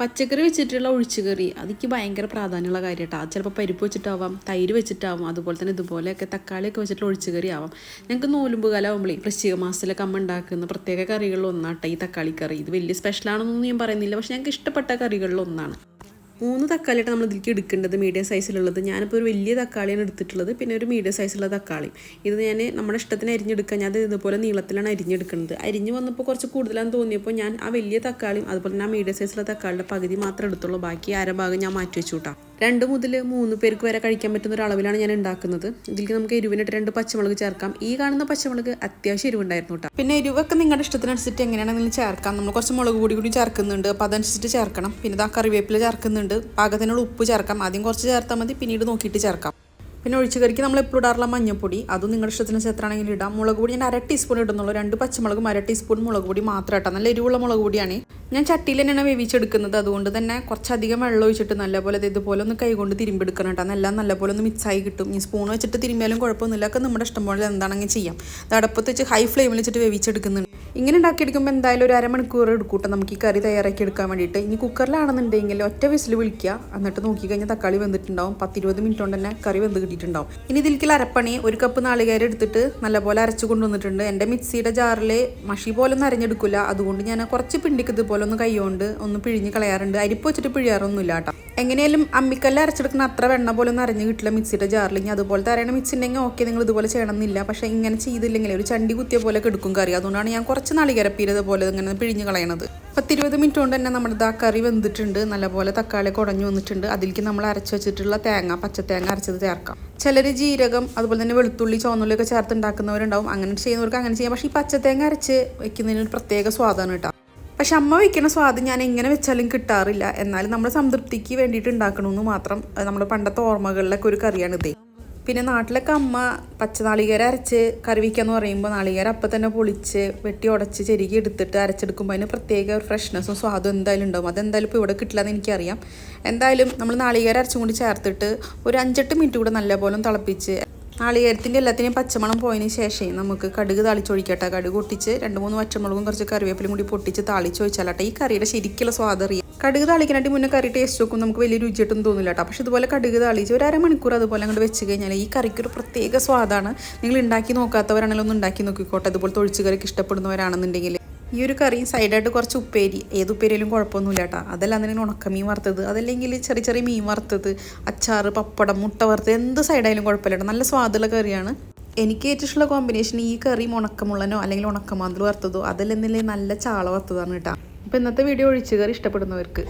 പച്ചക്കറി വെച്ചിട്ടുള്ള ഒഴിച്ചുകറി അതെനിക്ക് ഭയങ്കര പ്രാധാന്യമുള്ള കാര്യം കേട്ടോ ചിലപ്പോൾ പരിപ്പ് വെച്ചിട്ടാവാം തൈര് വെച്ചിട്ടാവാം അതുപോലെ തന്നെ ഇതുപോലെയൊക്കെ തക്കാളിയൊക്കെ വെച്ചിട്ടുള്ള ഒഴിച്ചുകറി ആവാം. ഞങ്ങൾക്ക് നോലുമ്പ് കാലം ആകുമ്പോഴേ വൃശ്ചിക മാസത്തിലൊക്കെ അമ്മ ഉണ്ടാക്കുന്ന പ്രത്യേക കറികളിൽ ഒന്നാട്ടെ ഈ തക്കാളി കറി. ഇത് വലിയ സ്പെഷ്യലാണെന്നൊന്നും ഞാൻ പറയുന്നില്ല. പക്ഷെ ഞങ്ങൾക്ക് ഇഷ്ടപ്പെട്ട കറികളിൽ ഒന്നാണ്. മൂന്ന് തക്കാളിയായിട്ട് നമ്മൾ ഇതിലേക്ക് എടുക്കേണ്ടത് മീഡിയം സൈസിലുള്ളത് ഞാനിപ്പോൾ ഒരു വലിയ തക്കാളിയാണ് എടുത്തിട്ടുള്ളത്. പിന്നെ ഒരു മീഡിയം സൈസുള്ള തക്കാളി. ഇത് ഞാൻ നമ്മുടെ ഇഷ്ടത്തിന് അരിഞ്ഞെടുക്കാൻ ഞാൻ ഇതുപോലെ നീളത്തിലാണ് അരിഞ്ഞെടുക്കുന്നത്. അരിഞ്ഞ് വന്നപ്പോൾ കുറച്ച് കൂടുതലാണെന്ന് തോന്നിയപ്പോൾ ഞാൻ ആ വലിയ തക്കാളിയും അതുപോലെ തന്നെ ആ മീഡിയം സൈസുള്ള തക്കാളിയുടെ പകുതി മാത്രം എടുത്തുള്ളൂ. ബാക്കി അരഭാഗം ഞാൻ മാറ്റി വെച്ചു രണ്ട് മുതൽ മൂന്ന് പേർക്ക് വരെ കഴിക്കാൻ പറ്റുന്ന ഒരു അളവിലാണ് ഞാൻ ഉണ്ടാക്കുന്നത്. ഇതിലേക്ക് നമുക്ക് എരിവിനിട്ട് രണ്ട് പച്ചമുളക് ചേർക്കാം. ഈ കാണുന്ന പച്ചമുളക് അത്യാവശ്യം എരിവുണ്ടായിരുന്നു കേട്ടോ. പിന്നെ എരിവൊക്കെ നിങ്ങളുടെ ഇഷ്ടത്തിനനുസരിച്ച് എങ്ങനെയാണെങ്കിലും ചേർക്കാം? നമ്മൾ കുറച്ച് മുളക് പൊടി കൂടി ചേർക്കുന്നുണ്ട്. അപ്പോൾ അതനുസരിച്ച് ചേർക്കണം. പിന്നെ ഇതാ കറിവേപ്പില ചേർക്കുന്നുണ്ട്. പാകത്തിനുള്ള ഉപ്പ് ചേർക്കാം. ആദ്യം കുറച്ച് ചേർത്താൽ മതി. പിന്നീട് നോക്കിയിട്ട് ചേർക്കാം. പിന്നെ ഒഴിച്ച് കറിക്ക് നമ്മൾ എപ്പോഴും ഇടാറുള്ള മഞ്ഞപ്പൊടി. അതും നിങ്ങളുടെ ഇഷ്ടത്തിന് എത്രയാണെങ്കിലും ഇടാം. മുളക് പൊടി ഞാൻ അര ടീസ്പൂൺ ഇടുന്നുള്ളൂ. രണ്ട് പച്ചമുളകും അര ടീസ്പൂൺ മുളക് പൊടി മാത്രം ഇട്ടാം. നല്ല എരിവുള്ള മുളക് പൊടിയാണ്. ഞാൻ ചട്ടിയിൽ തന്നെയാണ് വേവിച്ചെടുക്കുന്നത്. അതുകൊണ്ട് തന്നെ കുറച്ചധികം വെള്ളം ഒഴിച്ചിട്ട് നല്ലപോലെ ഇത് ഇതുപോലെ ഒന്ന് കൈകൊണ്ട് തിരുമ്പെടുക്കണം കേട്ടോ. എല്ലാം നല്ലപോലെ ഒന്ന് മിക്സായി കിട്ടും. ഈ സ്പൂൺ വെച്ചിട്ട് തിരുമ്പിയാലും കുഴപ്പമൊന്നുമില്ല. ഒക്കെ നമ്മുടെ ഇഷ്ടം പോലെ എന്താണെങ്കിൽ ചെയ്യാം. അടുപ്പത്ത് വെച്ച് ഹൈ ഫ്ലെയിമിൽ വെച്ചിട്ട് വേവിച്ചെടുക്കുന്നുണ്ട്. ഇങ്ങനെ ഉണ്ടാക്കിയെടുക്കുമ്പോൾ എന്തായാലും ഒരു അരമണിക്കൂർ എടുക്കൂട്ടെ നമുക്ക് ഈ കറി തയ്യാറാക്കി എടുക്കാൻ വേണ്ടിയിട്ട്. ഇനി കുക്കറിലാണെന്നുണ്ടെങ്കിൽ ഒറ്റ വിസിൽ വിളിക്കുക. എന്നിട്ട് നോക്കി കഴിഞ്ഞാൽ തക്കാളി വെന്തിട്ടുണ്ടാവും. പത്തിരുപത് മിനിറ്റ് കൊണ്ട് തന്നെ കറി വെന്ത് കിട്ടിയിട്ടുണ്ടാവും. ഇനി ഇതിലേക്ക് അരപ്പണി ഒരു കപ്പ് നാളികേരം എടുത്തിട്ട് നല്ലപോലെ അരച്ചു കൊണ്ടുവന്നിട്ടുണ്ട്. എന്റെ മിക്സിയുടെ ജാറിൽ മഷി പോലെ ഒന്നും അരഞ്ഞെടുക്കില്ല അതുകൊണ്ട് ഞാൻ കുറച്ച് പിണ്ടിക്ക് ഒന്ന് കൈകൊണ്ട് ഒന്ന് പിഴിഞ്ഞ് കളയാറുണ്ട്. അരിപ്പ് വെച്ചിട്ട് പിഴിയാറൊന്നുമില്ല കേട്ടോ. എങ്ങനെയാലും അമ്മിക്കല്ല അരച്ചെടുക്കുന്ന അത്ര വെണ്ണ പോലെ ഒന്നും അറിഞ്ഞ് കിട്ടില്ല മിക്സിയുടെ ജാറിൽ. ഇനി അതുപോലത്തെ അരയണ മിക്സി ഉണ്ടെങ്കിൽ ഓക്കെ നിങ്ങൾ ഇതുപോലെ ചെയ്യണമെന്നില്ല. പക്ഷേ ഇങ്ങനെ ചെയ്തില്ലെങ്കിൽ ഒരു ചണ്ടി കുത്തിയ പോലെ കെടുക്കും കറി. അതുകൊണ്ടാണ് ഞാൻ കുറച്ച് നാളികരപ്പീരത് പോലെ ഇങ്ങനെ പിഴിഞ്ഞ് കളയണത്. പത്തിരുപത് മിനിറ്റ് കൊണ്ട് തന്നെ നമ്മുടെ ആ കറി വെന്തിട്ടുണ്ട്. നല്ലപോലെ തക്കാളി കുടഞ്ഞു വന്നിട്ടുണ്ട്. അതിലേക്ക് നമ്മൾ അരച്ച് വെച്ചിട്ടുള്ള തേങ്ങ പച്ചത്തേങ്ങ അരച്ചത് ചേർക്കാം. ചിലർ ജീരകം അതുപോലെ തന്നെ വെളുത്തുള്ളി ചുവന്നുള്ളി ഒക്കെ ചേർത്ത് ഉണ്ടാക്കുന്നവരുണ്ടാവും. അങ്ങനെ ചെയ്യുന്നവർക്ക് അങ്ങനെ ചെയ്യാം. പക്ഷേ ഈ പച്ചത്തേങ്ങ അരച്ച് വെക്കുന്നതിന് ഒരു പ്രത്യേക സ്വാദാണ് കേട്ടോ. പക്ഷെ അമ്മ വെക്കുന്ന സ്വാദ് ഞാൻ എങ്ങനെ വെച്ചാലും കിട്ടാറില്ല. എന്നാലും നമ്മുടെ സംതൃപ്തിക്ക് വേണ്ടിയിട്ട് ഉണ്ടാക്കണമെന്ന് മാത്രം നമ്മുടെ പണ്ടത്തെ ഓർമ്മകളിലൊക്കെ ഒരു കറിയാണ് കറിയാണിത് പിന്നെ നാട്ടിലൊക്കെ അമ്മ പച്ച നാളികേര അരച്ച് കറി വയ്ക്കാന്ന് പറയുമ്പോൾ നാളികേര അപ്പം തന്നെ പൊളിച്ച് വെട്ടി ഉടച്ച് ചെരുകി എടുത്തിട്ട് അരച്ചെടുക്കുമ്പോൾ അതിന് പ്രത്യേക ഒരു ഫ്രഷ്നെസ്സും സ്വാദും എന്തായാലും ഉണ്ടാവും. അതെന്തായാലും ഇപ്പോൾ ഇവിടെ കിട്ടില്ല എന്ന് എനിക്കറിയാം. എന്തായാലും നമ്മൾ നാളികേര അരച്ചും കൂടി ചേർത്തിട്ട് ഒരു അഞ്ചെട്ട് മിനിറ്റ് കൂടെ നല്ലപോലെ തിളപ്പിച്ച് നാളികേരത്തിന്റെ എല്ലാത്തിനെയും പച്ചമണം പോയതിന് ശേഷം നമുക്ക് കടുക് താളിച്ചൊഴിക്കട്ടെ. കടുക് പൊട്ടിച്ച് രണ്ട് മൂന്ന് പച്ചമുളകും കുറച്ച് കറിവേപ്പിലും കൂടി പൊട്ടിച്ച് താളിച്ചൊഴിച്ചാലട്ടെ ഈ കറിയുടെ ശരിക്കുള്ള സ്വാദ് അറിയാം. കടുക് താളിക്കാനായിട്ട് മുന്നേ കറി ടേസ്റ്റ് നോക്കും നമുക്ക് വലിയ രുചിയായിട്ടൊന്നും തോന്നില്ല കേട്ടോ. പക്ഷെ ഇതുപോലെ കടുക് താളിച്ച് ഒരു അരമണിക്കൂർ അതുപോലെ അങ്ങോട്ട് വെച്ച് കഴിഞ്ഞാൽ ഈ കറിക്കൊരു പ്രത്യേക സ്വാദാണ്. നിങ്ങൾ ഉണ്ടാക്കി നോക്കാത്തവരാണെങ്കിലും ഒന്ന് ഉണ്ടാക്കി നോക്കിക്കോട്ടെ. അതുപോലെ തൊഴിച്ചു കറിക്ക് ഇഷ്ടപ്പെടുന്നവരാണെന്നുണ്ടെങ്കിൽ ഈ ഒരു കറി സൈഡായിട്ട് കുറച്ച് ഉപ്പേരി. ഏത് ഉപ്പേരിയിലും കുഴപ്പമൊന്നുമില്ല കേട്ടോ. അതല്ലാന്നുണ്ടെങ്കിൽ ഉണക്കമീൻ വറുത്തത് അതല്ലെങ്കിൽ ചെറിയ ചെറിയ മീൻ വറുത്തത് അച്ചാർ പപ്പടം മുട്ട വറുത്തത് എന്ത് സൈഡായാലും കുഴപ്പമില്ല കേട്ടോ. നല്ല സ്വാദുള്ള കറിയാണ്. എനിക്ക് ഏറ്റവും ഇഷ്ടമുള്ള കോമ്പിനേഷൻ ഈ കറി ഉണക്കമുള്ളനോ അല്ലെങ്കിൽ ഉണക്കമാന്തൽ വറുത്തതോ അതല്ലെന്നില്ലെങ്കിൽ നല്ല ചാള വറുത്തതാണ് കേട്ടോ. അപ്പോൾ ഇന്നത്തെ വീഡിയോ ഒഴിച്ചു കറി ഇഷ്ടപ്പെടുന്നവർക്ക്.